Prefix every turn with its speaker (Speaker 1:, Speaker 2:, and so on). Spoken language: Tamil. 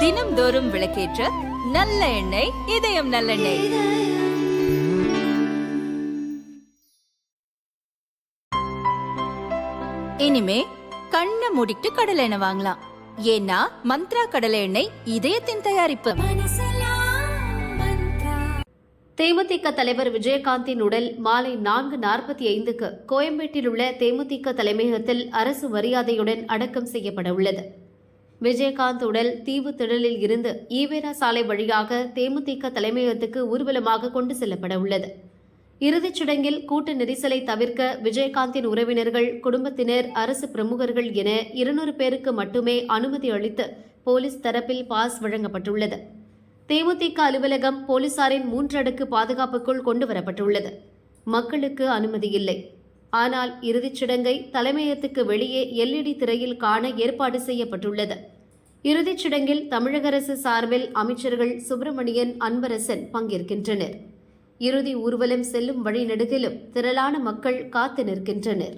Speaker 1: தினம்தோறும் விளக்கேற்ற நல்ல எண்ணெய் இதயம் நல்லெண்ணெய். இனிமே கண்ணை மூடிட்டு கடலை எண்ணெய் வாங்கலாம். ஏன்னா மந்த்ரா கடலை எண்ணெய் இதயத்தின் தயாரிப்பு.
Speaker 2: தேமுதிக தலைவர் விஜயகாந்தின் உடல் மாலை நான்கு நாற்பத்தி ஐந்துக்கு கோயம்பேட்டில் உள்ள தேமுதிக தலைமையகத்தில் அரசு மரியாதையுடன் அடக்கம் செய்யப்பட உள்ளது. விஜயகாந்த் உடல் தீவு திடலில் இருந்து ஈவேரா சாலை வழியாக தேமுதிக தலைமையகத்துக்கு ஊர்வலமாக கொண்டு செல்லப்பட உள்ளது. இறுதிச் சடங்கில் கூட்ட நெரிசலை தவிர்க்க விஜயகாந்தின் உறவினர்கள் குடும்பத்தினர் அரசு பிரமுகர்கள் என இருநூறு பேருக்கு மட்டுமே அனுமதி அளித்து போலீஸ் தரப்பில் பாஸ் வழங்கப்பட்டுள்ளது. தேமுதிக அலுவலகம் போலீசாரின் மூன்றடுக்கு பாதுகாப்புக்குள் கொண்டு வரப்பட்டுள்ளது. மக்களுக்கு அனுமதி இல்லை. ஆனால் இறுதிச் சடங்கை தலைமையகத்துக்கு வெளியே எல்இடி திரையில் காண ஏற்பாடு செய்யப்பட்டுள்ளது. இறுதிச் சடங்கில் தமிழக அரசு சார்பில் அமைச்சர்கள் சுப்பிரமணியன் அன்பரசன் பங்கேற்கின்றனர். இறுதி ஊர்வலம் செல்லும் வழிநெடுகிலும் திரளான மக்கள் காத்து நிற்கின்றனர்.